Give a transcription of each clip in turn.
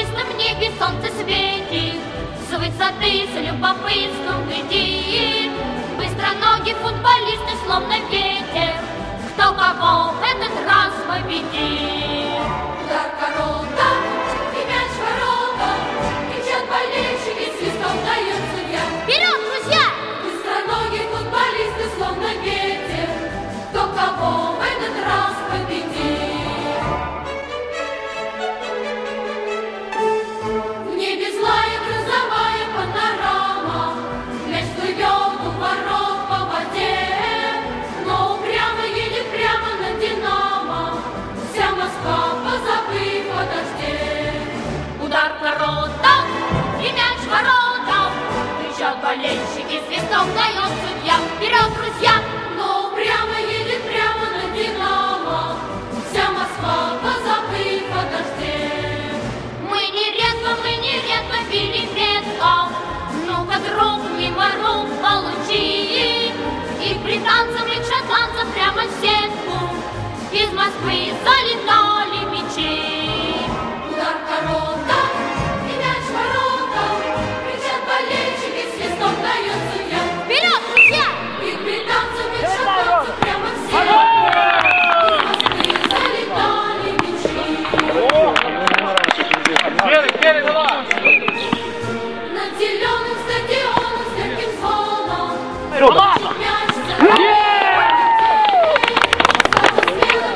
чистом небе солнце светит, С высоты с любопытством глядит. Быстроногий футболисты словно ветер, Кто кого этот Вперед! Но прямо едет прямо на Динамо, Вся Москва, позабыв о. Мы нередко, мы нередко били ветком, Ну-ка, друг, мимо рук получи. И британцам, и прямо в сетку Из Москвы залетали природа.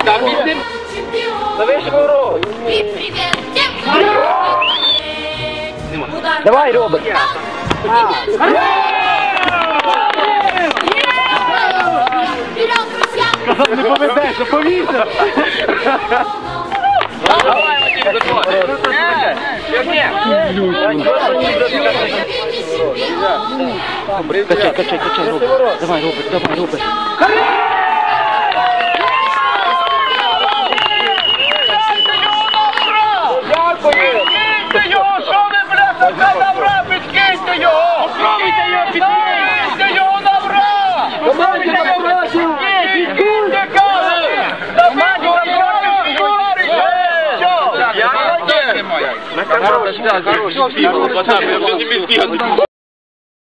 Та під ним. Та вийшов робот. Давай, робот. Казав, не поведеш, а повісив. Давай, Матвій, заходи. Ні, ні. Качай, качай, качай, Роберт. Давай, Роберт, давай, Роберт. Що? Я молодець. Хороший, хороший.